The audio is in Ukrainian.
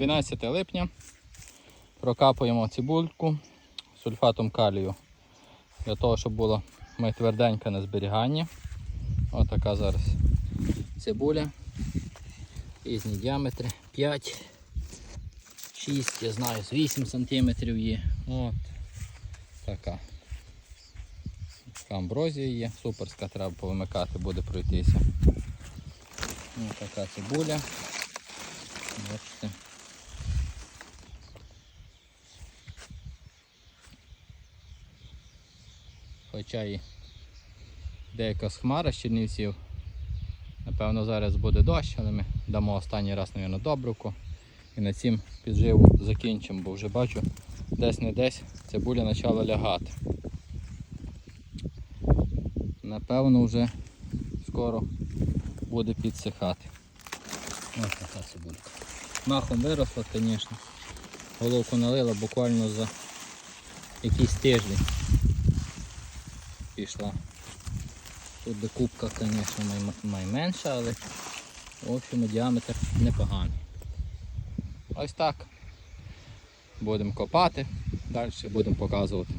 12 липня. Прокапуємо цибульку сульфатом калію. Для того, щоб була ми тверденька на зберіганні. Ось така зараз цибуля. Різні діаметри. 5, 6, я знаю, з 8 см є. От. Така амброзія є, суперська, треба повимикати, буде пройтися. Ось така цибуля. Бачите. Хоча і деяка хмара з Чернівців. Напевно, зараз буде дощ, але ми дамо останній раз, мабуть, добруку. І на цім підживу закінчимо, бо вже бачу, десь не десь цибуля почала лягати. Напевно, вже скоро буде підсихати. Ось така цибулька. Махом виросла, звісно. Головку налила буквально за якийсь тиждень пішла. Тут докупка, звісно, найменша, але в общем діаметр непоганий. Ось так. Будемо копати, далі будемо показувати.